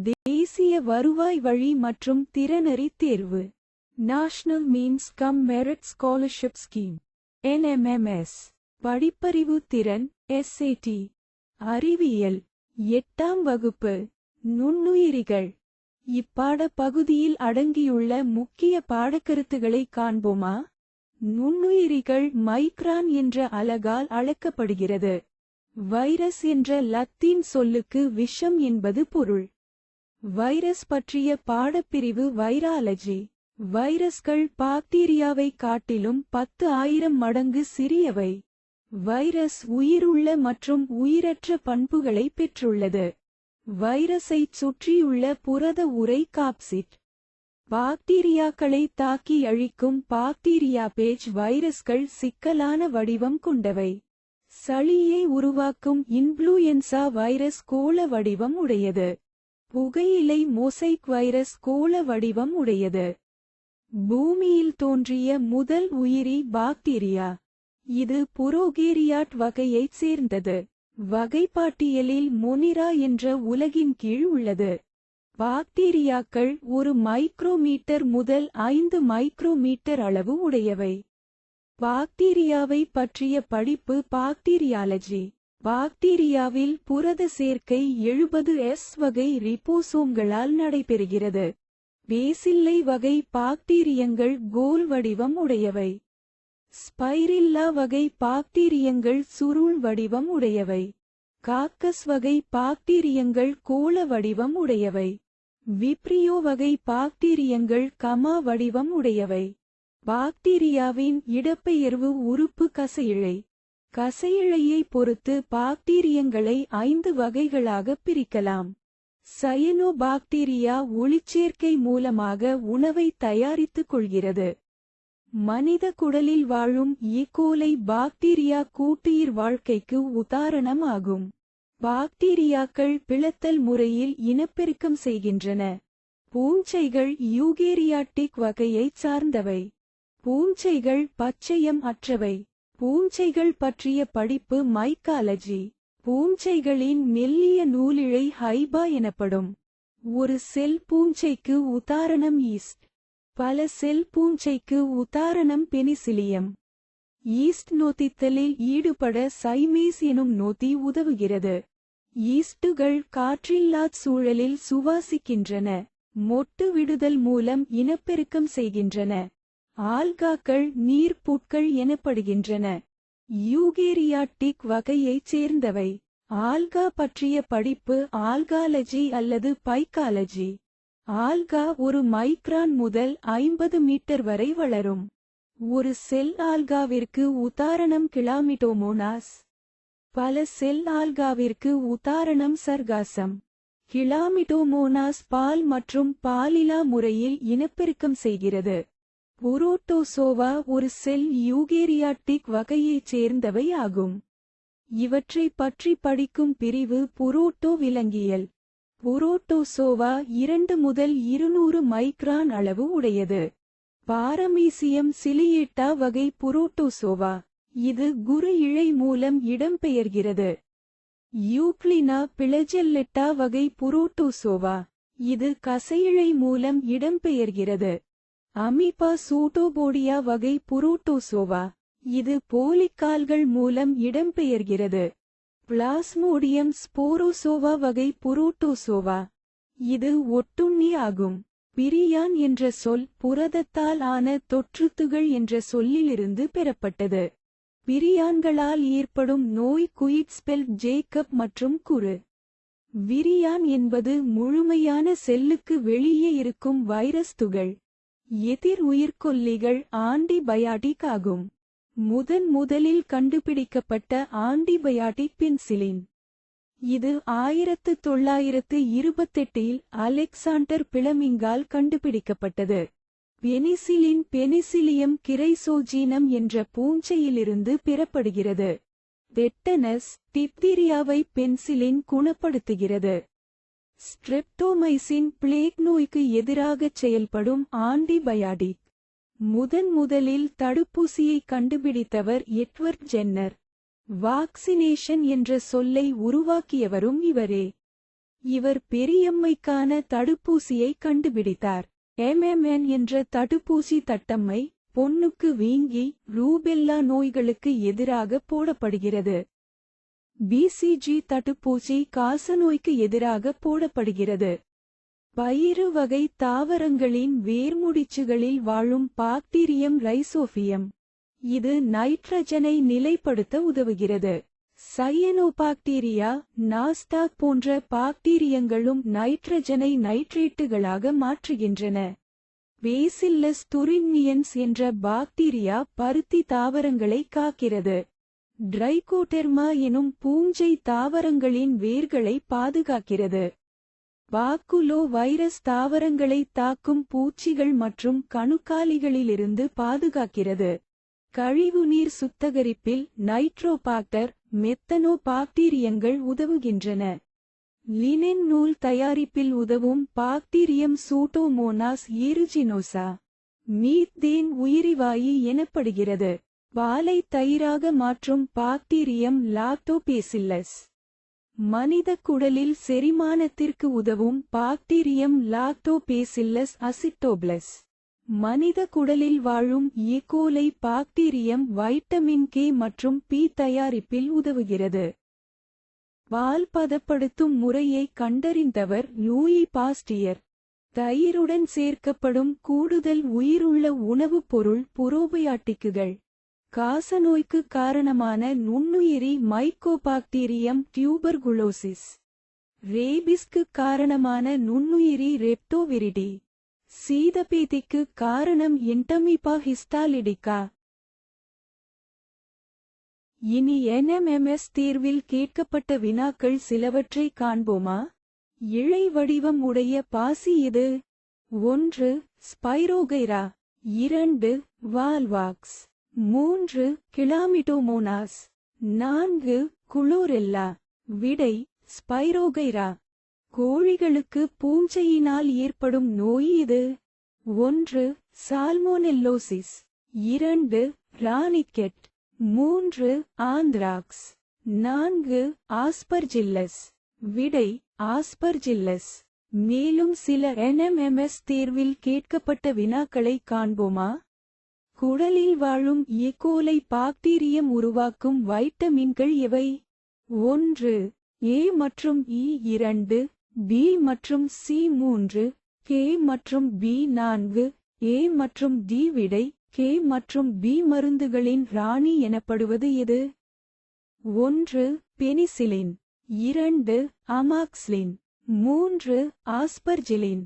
தேசிய வருவாய் வழி மற்றும் திறனறி தேர்வு. National means cum merit scholarship scheme NMMS படிப்பறிவு திறன் எஸ்ஏடி அறிவியல். எட்டாம் வகுப்பு. நுண்ணுயிரிகள். இப்பாட பகுதியில் அடங்கியுள்ள முக்கிய பாடக்கருத்துகளை காண்போமா? நுண்ணுயிரிகள் மைக்ரான் என்ற அலகால் அழைக்கப்படுகிறது. வைரஸ் என்ற லத்தீன் சொல்லுக்கு விஷம் என்பது பொருள். வைரஸ் பற்றிய பாடப்பிரிவு வைராலஜி. வைரஸ்கள் பாக்டீரியாவை காட்டிலும் பத்து ஆயிரம் மடங்கு சிறியவை. வைரஸ் உயிருள்ள மற்றும் உயிரற்ற பண்புகளை பெற்றுள்ளது. வைரஸைச் சுற்றியுள்ள புரத உரை காப்சிட். பாக்டீரியாக்களை தாக்கி அழிக்கும் பாக்டீரியா பேஜ் வைரஸ்கள் சிக்கலான வடிவம் கொண்டவை. சளியை உருவாக்கும் இன்ஃப்ளூயன்சா வைரஸ் கோள வடிவம் உடையது. புகையிலை மொசைக் வைரஸ் கோள வடிவம் உடையது. பூமியில் தோன்றிய முதல் உயிரி பாக்டீரியா. இது புரோகேரியாட் வகையைச் சேர்ந்தது. வகைப்பாட்டியலில் மொனிரா என்ற உலகின் கீழ் உள்ளது. பாக்டீரியாக்கள் ஒரு மைக்ரோமீட்டர் முதல் ஐந்து மைக்ரோமீட்டர் அளவு உடையவை. பாக்டீரியாவை பற்றிய படிப்பு பாக்டீரியாலஜி. பாக்டீரியாவில் புரத சேர்க்கை எழுபது எஸ் வகை ரிபோசோம்களால் நடைபெறுகிறது. பேசில்லை வகை பாக்டீரியங்கள் கோல் வடிவம் உடையவை. ஸ்பைரில்லா வகை பாக்டீரியங்கள் சுருள் வடிவம் உடையவை. காக்கஸ் வகை பாக்டீரியங்கள் கோள வடிவம் உடையவை. விப்ரியோ வகை பாக்டீரியங்கள் கமா வடிவம் உடையவை. பாக்டீரியாவின் இடப்பெயர்வு உறுப்பு கசையிழை. கசையிழையை பொறுத்து பாக்டீரியங்களை ஐந்து வகைகளாக பிரிக்கலாம். சயனோபாக்டீரியா ஒளிச்சேர்க்கை மூலமாக உணவை தயாரித்துக் கொள்கிறது. மனித குடலில் வாழும் ஈகோலை பாக்டீரியா கூட்டுயிர் வாழ்க்கைக்கு உதாரணம் ஆகும் பாக்டீரியாக்கள் பிளத்தல் முறையில் இனப்பெருக்கம் செய்கின்றன. பூஞ்சைகள் யூகேரியாட்டிக் வகையைச் சார்ந்தவை. பூஞ்சைகள் பச்சையம் அற்றவை. பூஞ்சைகள் பற்றிய படிப்பு மைக்காலஜி. பூஞ்சைகளின் மெல்லிய நூலிழை ஹைபா எனப்படும். ஒரு செல் பூஞ்சைக்கு உதாரணம் ஈஸ்ட். பல செல் பூஞ்சைக்கு உதாரணம் பெனிசிலியம். ஈஸ்ட் நோத்தித்தலில் ஈடுபட சைமேஸ் எனும் நோத்தி உதவுகிறது. ஈஸ்டுகள் காற்றில்லாத் சூழலில் சுவாசிக்கின்றன. மொட்டு விடுதல் மூலம் இனப்பெருக்கம் செய்கின்றன. ஆல்காக்கள் நீர்ப்புட்கள் எனப்படுகின்றன. யூகேரியாட்டிக் வகையைச் சேர்ந்தவை. ஆல்கா பற்றிய படிப்பு ஆல்காலஜி அல்லது பைக்காலஜி. ஆல்கா ஒரு மைக்ரான் முதல் ஐம்பது மீட்டர் வரை வளரும். ஒரு செல் ஆல்காவிற்கு உதாரணம் கிளாமிட்டோமோனாஸ் பல செல் ஆல்காவிற்கு உதாரணம் சர்காசம். கிளாமிட்டோமோனாஸ் பால் மற்றும் பாலிலா முறையில் இனப்பெருக்கம் செய்கிறது. புரோட்டோசோவா ஒரு செல் யூகேரியாட்டிக் வகையைச் சேர்ந்தவை ஆகும். இவற்றை பற்றி படிக்கும் பிரிவு புரோட்டோ விலங்கியல். புரோட்டோசோவா இரண்டு முதல் இருநூறு மைக்ரான் அளவு உடையது. பாரமீசியம் சிலியேட்டா வகை புரோட்டோசோவா. இது குரு இழை மூலம் இடம்பெயர்கிறது. யூக்ளினா பிளஜெல்லெட்டா வகை புரோட்டோசோவா. இது கசையிழை மூலம் இடம்பெயர்கிறது. அமீபா சூட்டோபோடியா வகை புரூட்டோசோவா. இது போலிக்கால்கள் மூலம் இடம்பெயர்கிறது. பிளாஸ்மோடியம் ஸ்போரோசோவா வகை புரூட்டோசோவா. இது ஒட்டுண்ணி ஆகும். பிரியான் என்ற சொல் புரதத்தால் ஆன தொற்றுத்துகள் என்ற சொல்லிலிருந்து பெறப்பட்டது. பிரியான்களால் ஏற்படும் நோய் குயிட்ஸ்பெல் ஜேக்கப் மற்றும் குறு விரியான் என்பது முழுமையான செல்லுக்கு வெளியே இருக்கும் வைரஸ் துகள். எதிர் உயிர்கொல்லிகள் ஆன்டிபயாட்டிக் ஆகும் முதன் முதலில் கண்டுபிடிக்கப்பட்ட ஆன்டிபயாட்டிக் பென்சிலின். இது ஆயிரத்து தொள்ளாயிரத்து இருபத்தெட்டில் அலெக்சாண்டர் பிளமிங்கால் கண்டுபிடிக்கப்பட்டது. பெனிசிலின் பெனிசிலியம் கிரைசோஜீனம் என்ற பூஞ்சையிலிருந்து பெறப்படுகிறது. டெட்டனஸ் டிப்தீரியாவை பென்சிலின் குணப்படுத்துகிறது. ஸ்ட்ரெப்டோமைசின் பிளேக் நோய்க்கு எதிராகச் செயல்படும் ஆண்டிபயாடிக் முதன் முதலில் தடுப்பூசியை கண்டுபிடித்தவர் எட்வர்ட் ஜென்னர். வாக்சினேஷன் என்ற சொல்லை உருவாக்கியவரும் இவரே. இவர் பெரியம்மைக்கான தடுப்பூசியை கண்டுபிடித்தார். எம்எம்என் என்ற தடுப்பூசி தட்டம்மை பொண்ணுக்கு வீங்கி ரூபெல்லா நோய்களுக்கு எதிராக போடப்படுகிறது. பிசிஜி தடுப்பூசி காசநோய்க்கு எதிராக போடப்படுகிறது. பயிறு வகை தாவரங்களின் வேர்முடிச்சுகளில் வாழும் பாக்டீரியம் ரைசோபியம். இது நைட்ரஜனை நிலைப்படுத்த உதவுகிறது. சயனோபாக்டீரியா நாஸ்டாக் போன்ற பாக்டீரியங்களும் நைட்ரஜனை நைட்ரேட்டுகளாக மாற்றுகின்றன. பேசில்லஸ் துரிமியன்ஸ் என்ற பாக்டீரியா பருத்தி தாவரங்களை காக்கிறது. டிரைகோடெர்மா எனும் பூஞ்சை தாவரங்களின் வேர்களை பாதுகாக்கிறது. பாக்குலோ வைரஸ் தாவரங்களை தாக்கும் பூச்சிகள் மற்றும் கணுக்காலிகளிலிருந்து பாதுகாக்கிறது. கழிவுநீர் சுத்தகரிப்பில் நைட்ரோபாக்டர் மெத்தனோ பாக்டீரியங்கள் உதவுகின்றன. லினென் நூல் தயாரிப்பில் உதவும் பாக்டீரியம் சூட்டோமோனாஸ் ஏருஜினோசா மீத்தேன் உயிரிவாயு எனப்படுகிறது. பாலை தயிராக மாற்றும் பாக்டீரியம் லாக்டோபேசில்லஸ். மனித குடலில் செரிமானத்திற்கு உதவும் பாக்டீரியம் லாக்டோபேசில்லஸ் அசிட்டோப்ளஸ். மனித குடலில் வாழும் E coli bacterium vitamin K மற்றும் பி தயாரிப்பில் உதவுகிறது. பால் பதப்படுத்தும் முறையை கண்டறிந்தவர் லூயி பாஸ்டியர். தயிருடன் சேர்க்கப்படும் கூடுதல் உயிருள்ள உணவுப் பொருள் புரோபயாட்டிக்குகள். காசநோய்க்கு காரணமான நுண்ணுயிரி மைக்கோபாக்டீரியம் டியூபர்குலோசிஸ். ரேபிஸ்க்கு காரணமான நுண்ணுயிரி ரெப்டோவிரிடி. சீதபீதிக்கு காரணம் இன்டமிபா ஹிஸ்டாலிடிகா இனி என்எம்எம்எஸ் தீர்வில் கேட்கப்பட்ட வினாக்கள் சிலவற்றை காண்போமா? இழை வடிவம் உடைய பாசி இது. ஒன்று ஸ்பைரோகைரா. இரண்டு வால்வாக்ஸ். மூன்று கிளாமிடோமோனாஸ். நான்கு குளோரெல்லா. விடை ஸ்பைரோகைரா. கோழிகளுக்கு பூஞ்சையினால் ஏற்படும் நோய் இது. ஒன்று சால்மோனெல்லோசிஸ். இரண்டு ராணிக்கெட். மூன்று ஆந்த்ராக்ஸ். நான்கு ஆஸ்பர்ஜில்லஸ். விடை ஆஸ்பர்ஜில்லஸ். மேலும் சில என்எம்எம்எஸ் தேர்வில் கேட்கப்பட்ட வினாக்களை காண்போமா? குடலில் வாழும் ஈகோலை பாக்டீரியம் உருவாக்கும் வைட்டமின்கள் எவை ஒன்று ஏ மற்றும் இ இரண்டு பி மற்றும் சி மூன்று கே மற்றும் பி நான்கு ஏ மற்றும் டி விடை கே மற்றும் பி மருந்துகளின் ராணி எனப்படுவது எது? ஒன்று பெனிசிலின். இரண்டு அமாக்ஸ்லின் மூன்று ஆஸ்பர்ஜிலின்.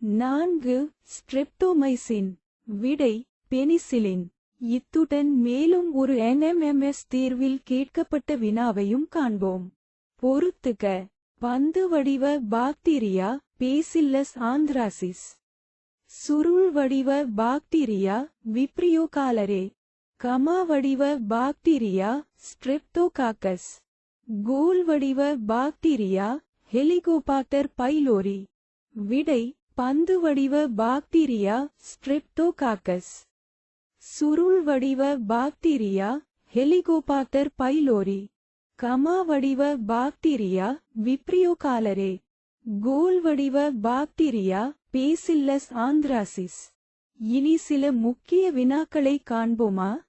நான்கு ஸ்ட்ரெப்டோமைசின். விடை பெனிசிலின். இத்துடன் மேலும் ஒரு என்எம்எம்எஸ் தேர்வில் கேட்கப்பட்ட வினாவையும் காண்போம். பொறுத்துக. பந்து வடிவ பாக்டீரியா பேசில்லஸ் ஆந்திராசிஸ். சுருள் வடிவ பாக்டீரியா விப்ரியோகாலரே. கமா வடிவ பாக்டீரியா ஸ்ட்ரெப்டோகாக்கஸ். கோல் வடிவ பாக்டீரியா ஹெலிகோபாக்டர் பைலோரி. விடை பந்து வடிவ பாக்டீரியா ஸ்ட்ரெப்டோகாக்கஸ். சுருள் வடிவ பாக்டீரியா ஹெலிகோபாக்டர் பைலோரி. கமா வடிவ பாக்டீரியா விப்ரியோகாலரே. கோல் வடிவ பாக்டீரியா பேசில்லஸ் ஆந்த்ராசிஸ். இனி சில முக்கிய வினாக்களை காண்போமா?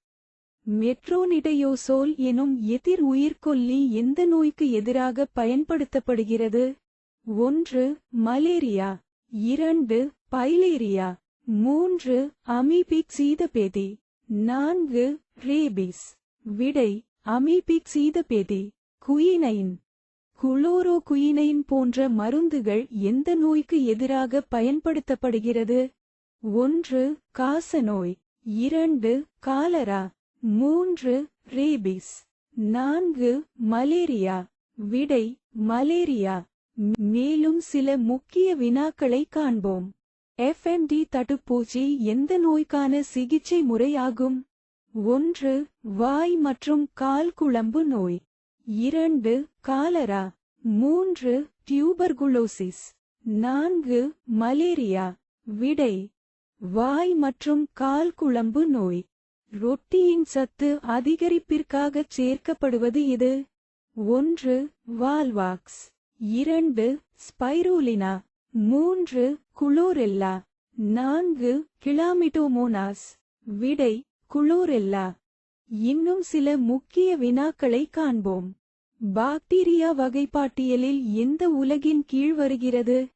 மெட்ரோனிடையோசோல் எனும் எதிர் உயிர்கொல்லி எந்த நோய்க்கு எதிராக பயன்படுத்தப்படுகிறது? ஒன்று மலேரியா. இரண்டு பைலேரியா. மூன்று அமீபிக் சீதபேதி நான்கு ரேபிஸ். விடை அமீபிக் சீதபேதி குயினைன். குளோரோ குயினைன் போன்ற மருந்துகள் எந்த நோய்க்கு எதிராக பயன்படுத்தப்படுகிறது? ஒன்று காசநோய். இரண்டு காலரா. மூன்று ரேபிஸ். நான்கு மலேரியா. விடை மலேரியா. மேலும் சில முக்கிய வினாக்களை காண்போம். எஃப்எம்டி தடுப்பூசி எந்த நோய்க்கான சிகிச்சை முறையாகும்? ஒன்று வாய் மற்றும் கால் குழம்பு நோய். இரண்டு காலரா. மூன்று டியூபர்குலோசிஸ். நான்கு மலேரியா. விடை வாய் மற்றும் கால் குழம்பு நோய். ரொட்டியின் சத்து அதிகரிப்பிற்காகச் சேர்க்கப்படுவது இது. ஒன்று வால்வாக்ஸ். இரண்டு ஸ்பைரூலினா. மூன்று குளோரெல்லா நான்கு கிளாமிடோமோனாஸ் விடை குளோரெல்லா. இன்னும் சில முக்கிய வினாக்களை காண்போம். பாக்டீரியா வகைப்பாட்டியலில் எந்த உலகின் கீழ் வருகிறது?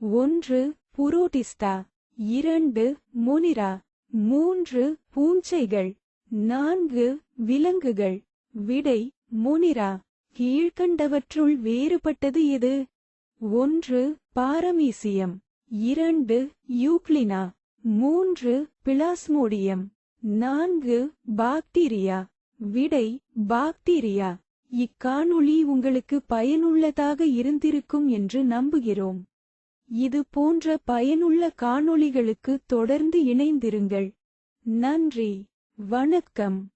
ஒன்று புரோட்டிஸ்டா இரண்டு மொனிரா மூன்று பூஞ்சைகள் நான்கு விலங்குகள். விடை மொனிரா கீழ்க்கண்டவற்றுள் வேறுபட்டது எது? ஒன்று பாரமீசியம் இரண்டு யூக்ளினா மூன்று பிளாஸ்மோடியம் நான்கு பாக்டீரியா விடை பாக்டீரியா. இக்காணொளி உங்களுக்கு பயனுள்ளதாக இருந்திருக்கும் என்று நம்புகிறோம். இது போன்ற பயனுள்ள காணொளிகளுக்கு தொடர்ந்து இணைந்திருங்கள். நன்றி வணக்கம்.